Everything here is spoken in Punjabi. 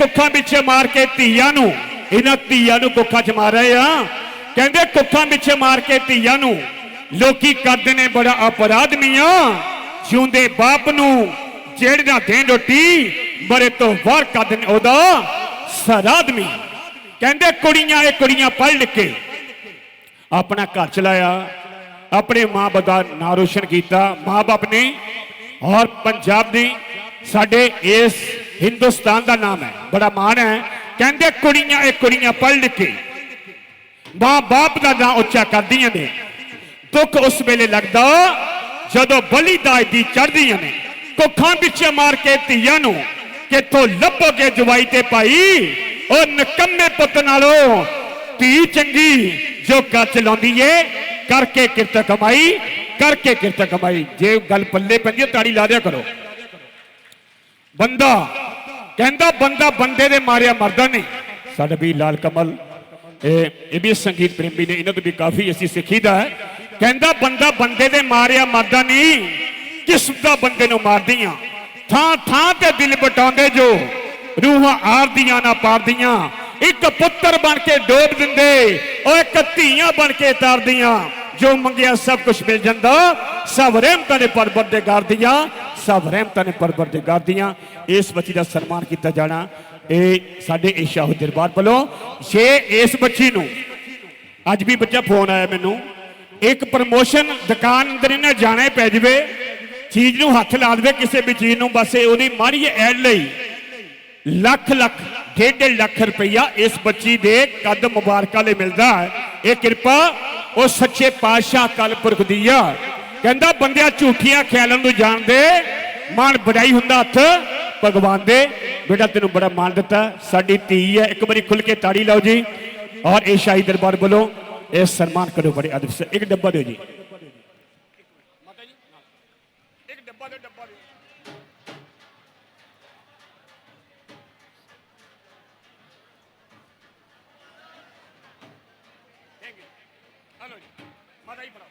ਕੁੱਖਾਂ ਪਿੱਛੇ ਮਾਰ ਕੇ ਧੀਆਂ ਨੂੰ, ਇਹਨਾਂ ਧੀਆਂ ਨੂੰ ਕੁੱਖਾਂ 'ਚ ਮਾਰ ਰਹੇ ਆ। ਕਹਿੰਦੇ ਕੁੱਖਾਂ ਪਿੱਛੇ ਮਾਰ ਕੇ ਧੀਆਂ ਨੂੰ, ਲੋਕੀ ਕਰਦੇ ਨੇ, ਬੜਾ ਅਪਰਾਧ ਮੀਆਂ। ਜਿਉਂਦੇ ਬਾਪ ਨੂੰ ਜਿਹੜੀ ਨਾ ਰੋਟੀ ਬੜੇ ਤੋਂ ਬਾਹਰ ਕਰਦੇ ਨੇ, ਉਹਦਾ ਸਰਾਦਮੀ ਕਹਿੰਦੇ ਕੁੜੀਆਂ, ਇਹ ਕੁੜੀਆਂ ਪੜ੍ਹ ਲਿਖ ਕੇ ਆਪਣਾ ਘਰ ਚਲਾਇਆ। ਆਪਣੇ ਮਾਂ-ਬਾਪ ਦਾ ਨਾਂ ਰੋਸ਼ਨ ਕੀਤਾ। ਮਾਂ-ਬਾਪ ਨੇ ਔਰ ਪੰਜਾਬ ਦੀ ਸਾਡੇ ਇਸ ਹਿੰਦੁਸਤਾਨ ਦਾ ਨਾਮ ਹੈ। ਬੜਾ ਮਾਣ ਹੈ। ਕਹਿੰਦੇ ਕੁੜੀਆਂ, ਇਹ ਕੁੜੀਆਂ ਪੜ੍ਹ ਲਿਖ ਕੇ ਮਾਂ-ਬਾਪ ਦਾ ਨਾਂ ਉੱਚਾ ਕਰਦੀਆਂ ਨੇ। ਦੁੱਖ ਉਸ ਵੇਲੇ ਲੱਗਦਾ ਜਦੋਂ ਬਲੀਦਾਜ ਦੀ ਚੜ੍ਹਦੀਆਂ ਨੇ। ਕੁੱਖਾਂ ਵਿੱਚ ਮਾਰ ਕੇ ਧੀਆਂ ਨੂੰ ਕਿੱਥੋਂ ਲੱਭੋਗੇ ਜਵਾਈ ਤੇ ਭਾਈ? ਉਹ ਨਕੰਮੇ ਪੁੱਤ ਨਾਲੋਂ ਧੀ ਚੰਗੀ ਜੋ ਘਰ ਚਲਾਉਂਦੀ ਏ, ਕਰਕੇ ਕਿਰਤ ਕਮਾਈ, ਕਰਕੇ ਕਿਰਤ ਕਮਾਈ। ਜੇ ਗੱਲ ਪੱਲੇ ਪੈਂਦੀ ਹੈ, ਤਾੜੀ ਲਾ ਦਿਆ ਕਰੋ। ਬੰਦਾ ਕਹਿੰਦਾ ਬੰਦਾ ਬੰਦੇ ਦੇ ਮਾਰਿਆ ਮਰਦਾ ਨਹੀਂ। ਸਾਡਾ ਵੀ ਲਾਲ ਕਮਲ, ਇਹ ਇਹ ਵੀ ਸੰਗੀਤ ਪ੍ਰੇਮੀ ਨੇ, ਇਹਨਾਂ ਤੋਂ ਵੀ ਕਾਫੀ ਅਸੀਂ ਸਿੱਖੀਦਾ ਹੈ। ਕਹਿੰਦਾ ਬੰਦਾ ਬੰਦੇ ਦੇ ਮਾਰਿਆ ਮਰਦਾ ਨਹੀਂ, ਕਿਸਮ ਦਾ ਬੰਦੇ ਨੂੰ ਮਾਰਦੀਆਂ। ਥਾਂ ਥਾਂ ਤੇ ਦਿਲ ਬਟਾਉਂਦੇ ਜੋ, ਰੂਹਾਂ ਆਰਦੀਆਂ ਨਾ ਪਾਰਦੀਆਂ। ਇੱਕ ਪੁੱਤਰ ਬਣ ਕੇ ਡੋਬ ਦਿੰਦੇ, ਉਹ ਇੱਕ ਧੀਆਂ ਬਣ ਕੇ ਤਾਰਦੀਆਂ। ਜੋ ਮੰਗਿਆ ਸਭ ਕੁਝ ਮਿਲ ਜਾਂਦਾ। ਸਭ ਰਹਿਮਤਾਂ ਨੇ ਪਰਬਤ ਦੇ ਸਭ ਰਹਿਮਤਾਂ ਨੇ ਪਰਬਤ ਦੇ ਇਸ ਬੱਚੀ ਦਾ ਸਨਮਾਨ ਕੀਤਾ ਜਾਣਾ। ਇਹ ਸਾਡੇ ਏਸ਼ਾਹੂ ਦਰਬਾਰ ਵੱਲੋਂ। ਜੇ ਇਸ ਬੱਚੀ ਨੂੰ, ਅੱਜ ਵੀ ਬੱਚਾ ਫੋਨ ਆਇਆ ਮੈਨੂੰ, ਇੱਕ ਪ੍ਰਮੋਸ਼ਨ ਦੁਕਾਨ ਅੰਦਰ ਇਹਨੇ ਜਾਣਾ ਪੈ ਜਵੇ। ਚੀਜ਼ ਨੂੰ ਹੱਥ ਲਾ ਦੇਵੇ ਕਿਸੇ ਵੀ ਚੀਜ਼ ਨੂੰ, ਬਸ ਇਹ ਉਹਦੀ ਮਾੜੀ ਐਡ ਲਈ। ਲੱਖ ਲੱਖ, ਡੇਢ ਡੇਢ ਲੱਖ ਰੁਪਈਆ ਇਸ ਬੱਚੀ ਦੇ ਕੱਦ ਮੁਬਾਰਕਾਂ ਲਈ ਮਿਲਦਾ ਹੈ। ਇਹ ਕਿਰਪਾ ਉਹ ਸੱਚੇ ਪਾਤਸ਼ਾਹ ਕਲਪੁਰਖ ਦੀ ਆ। ਕਹਿੰਦਾ, ਬੰਦਿਆ ਝੂਠੀਆਂ ਖਿਆਲਾਂ ਨੂੰ ਜਾਣਦੇ ਮਾਨ ਬੜਾਈ ਹੁੰਦਾ ਹੱਥ। ਭਗਵਾਨ ਦੇ, ਬੇਟਾ ਤੈਨੂੰ ਬੜਾ ਮਾਣ ਦਿੱਤਾ। ਸਾਡੀ ਧੀ ਹੈ, ਇੱਕ ਵਾਰੀ ਖੁੱਲ ਕੇ ਤਾੜੀ ਲਾਓ ਜੀ। ਔਰ ਇਹ ਸ਼ਾਹੀ ਦਰਬਾਰ ਵੱਲੋਂ ਇਹ ਸਨਮਾਨ ਕਰੋ ਬੜੇ ਅਦਬ ਸੇ ਇੱਕ ਡੱਬਾ ਦਿਓ ਜੀ, ਇੱਕ ਡੱਬਾ ਦਿਓ ਡੱਬਾ ਦਿਓ। ਹਲੋ ਜੀ ਮਾਤਾ ਜੀ ਫੜਾਓ